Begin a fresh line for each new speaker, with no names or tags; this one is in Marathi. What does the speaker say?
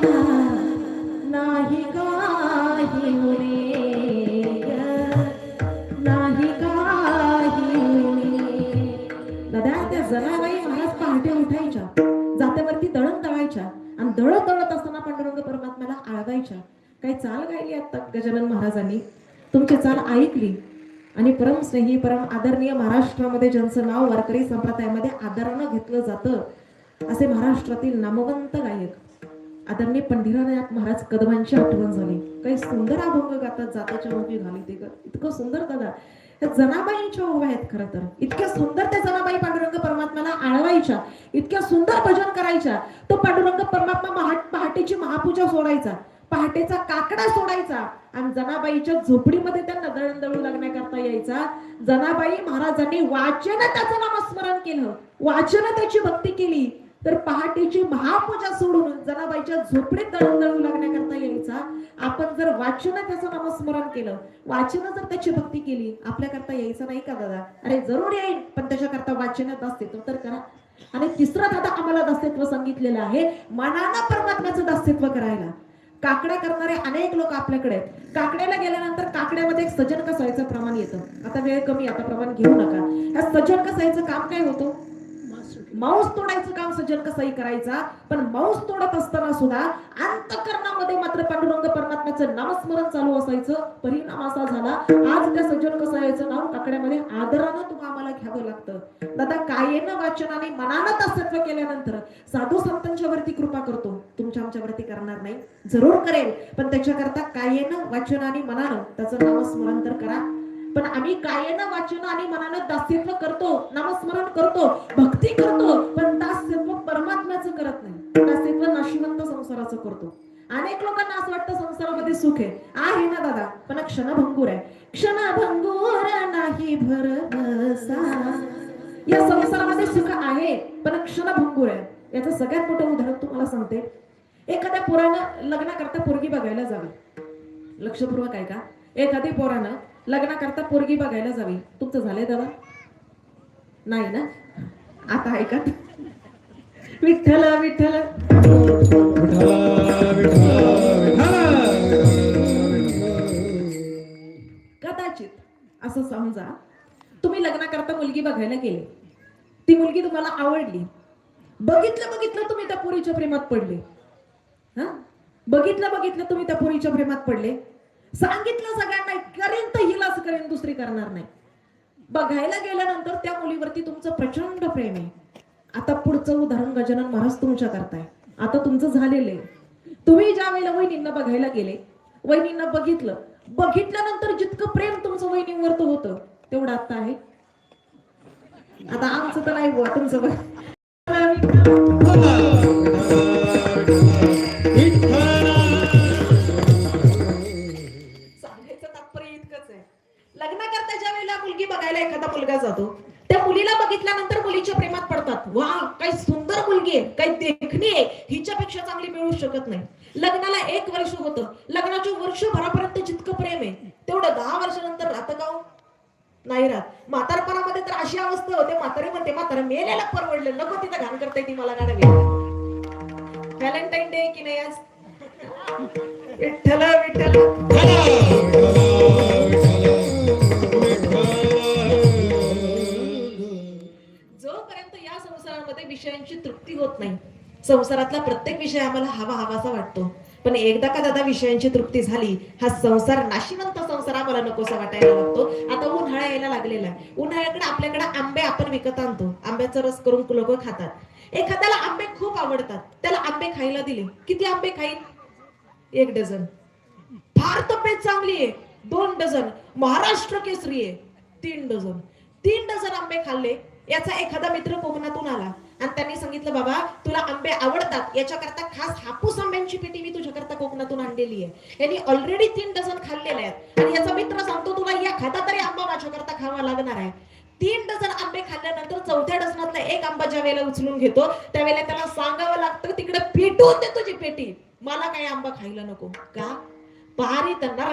आता नाही त्या जनाबाई महाराज उठायच्या. जात्यावरती दळण तळायच्या. आणि दळण दळत असताना पांडुरंग परमात्म्याला आळगायच्या. काही चाल गायली आता गजानन महाराजांनी? तुमची चाल ऐकली. आणि परमस्नेही परम आदरणीय महाराष्ट्रामध्ये ज्यांचं नाव वारकरी संप्रदायामध्ये आदरानं घेतलं जातं असे महाराष्ट्रातील नामवंत गायक आदरणीय पंढरीनाथ महाराज कदमांची आठवण झाली. काही सुंदर अभंग गातात जाताच्या मुखी घाली ते ग. इतकं सुंदर दादा त्या जनाबाईंच्या उभ्या आहेत खरं तर. इतक्या सुंदर त्या जनाबाई पांडुरंग परमात्म्याला आळवायच्या. इतक्या सुंदर भजन करायच्या. तो पांडुरंग परमात्मा पहाटेची महापूजा सोडायचा. पहाटेचा काकडा सोडायचा. आणि जनाबाईच्या झोपडीमध्ये त्यांना दळण दळू लागण्याकरता यायचा. जनाबाई महाराजांनी वाचन त्याचं नामस्मरण केलं. वाचन त्याची भक्ती केली. तर पहाटेची महापूजा सोडून जनाबाईच्या झोपडीत दळून दळू लागण्याकरता यायचा. आपण जर वाचन त्याचं नामस्मरण केलं वाचन जर त्याची भक्ती केली आपल्याकरता यायचं नाही का दादा? अरे जरूर येईल पण त्याच्याकरता वाचन दास्तित्व तर करा. आणि तिसरं दादा आम्हाला दास्तित्व सांगितलेलं आहे मनानं परमात्म्याचं दास्तित्व करायला. काकड्या करणारे अनेक लोक आपल्याकडे काकड्याला गेल्यानंतर काकड्यामध्ये एक सजन कसायचं प्रमाण येतं. आता वेळ कमी आता प्रमाण घेऊ नका. ह्या सजन कसायचं काम काय होतं? मांस तोडायचं काम सज्जन कसाही करायचा पण मांस तोडत असताना सुद्धा अंतकरणामध्ये मात्र पांडुरंग परमात्म्याचं नामस्मरण चालू असायचं परिणाम असा झाला. आज त्या सज्जन कसायचं नाव काकड्यामध्ये आदरानं तुम्हाला आम्हाला घ्यावं लागतं. दादा कायेनं वाचनाने मनानं दासत्व केल्यानंतर साधू संतांच्या वरती कृपा करतो. तुमच्या आमच्यावरती करणार नाही. जरूर करेल पण त्याच्याकरता कायेनं वाचनाने मनानं त्याचं नामस्मरण तर करा. पण आम्ही कायेनं वाचन आणि मनानं दास्यत्व करतो नामस्मरण करतो भक्ती करतो पण दास्यत्व परमात्म्याचं करत नाही. दास्यत्व नाशिवंत संसाराचं करतो. अनेक लोकांना असं वाटतं संसारामध्ये सुख आहे. आहे ना दादा? पण क्षणभंगूर आहे. क्षणभंगूर नाही भर या संसारामध्ये सुख आहे पण क्षणभंगूर आहे. याचं सगळ्यात मोठं उदाहरण तुम्हाला सांगते. एखाद्या पोरानं लग्नाकरता पोरगी बघायला जावी. लक्षपूर्वक आहे का एखादी पोरानं लग्नाकरता पोरगी बघायला जावी. तुमचं झालंय दादा नाही ना? आता ऐका. विठ्ठल विठ्ठल. कदाचित असं समजा तुम्ही लग्नाकरता मुलगी बघायला गेले. ती मुलगी तुम्हाला आवडली. बघितलं बघितलं तुम्ही त्या पुरीच्या प्रेमात पडले. हा? बघितलं बघितलं तुम्ही त्या पुरीच्या प्रेमात पडले. सांगितलं सगळ्यांना करेन तर हिलाच करेन दुसरी करणार नाही. बघायला गेल्यानंतर त्या मुलीवरती तुमचं प्रचंड प्रेम आहे. आता पुढचं उदाहरण गजानन महाराज तुमच्या करताय. आता तुमचं झालेलं आहे. तुम्ही ज्या वेळेला वहिनींना बघायला गेले वहिनींना बघितलं बघितल्यानंतर जितकं प्रेम तुमचं वहिनींवर होतं तेवढं आता आहे. आता आमचं तर नाही बुवा तुमचं बघ मुलीला बघितल्यानंतर मुलीच्या प्रेमात पडतात. वा काही सुंदर मुलगी आहे काही देखणी आहे हिच्यापेक्षा चांगली मिळू शकत नाही. लग्नाला एक वर्ष होतं. लग्नाच्या वर्षभरापर्यंत जितकं प्रेम आहे तेवढं दहा वर्षानंतर राहतं का हो? नाही राहत. म्हातारपणामध्ये तर अशी अवस्था होते म्हातारी म्हणते म्हातारा मेलेला परवडलं नको तिथं घाण करता ती मला गाणं व्हॅलेंटाईन डे की नाही आज? विठ्ठल विठ्ठल. विषयांची तृप्ती होत नाही. संसारातला प्रत्येक विषय आम्हाला हवा हवासा वाटतो. पण एकदा का दादा विषयांची तृप्ती झाली हा संसार नाशिवंत संसार आम्हाला नकोसा वाटायला लागतो. आता उन्हाळा यायला लागलेला आहे. उन्हाळ्याकडे आपल्याकडे आंबे आपण विकत आणतो. आंब्याचा रस करून लोक खातात. एखाद्याला आंबे खूप आवडतात. त्याला आंबे खायला दिले. किती आंबे खाईल एक डझन. फार तब्येत चांगली आहे. दोन डझन. महाराष्ट्र केसरी आहे. तीन डझन. तीन डझन आंबे खाल्ले. याचा एखादा मित्र कोकणातून आला. आणि त्यांनी सांगितलं बाबा तुला आंबे आवडतात. याच्याकरता खास हापूस आंब्यांची पेटी मी तुझ्याकरता कोकणातून आणलेली आहे. यांनी ऑलरेडी तीन डझन खाल्लेले आहेत. आणि याचा मित्र सांगतो तुला या खाता तरी आंबा माझ्याकरता खावा लागणार आहे. तीन डझन आंबे खाल्ल्यानंतर चौथ्या डझनातला एक आंबा ज्या वेळेला उचलून घेतो त्यावेळेला त्याला सांगावं लागतं तिकडे पेटून होते तुझी पेटी. मला काही आंबा खायला नको. का? पारी त्यांना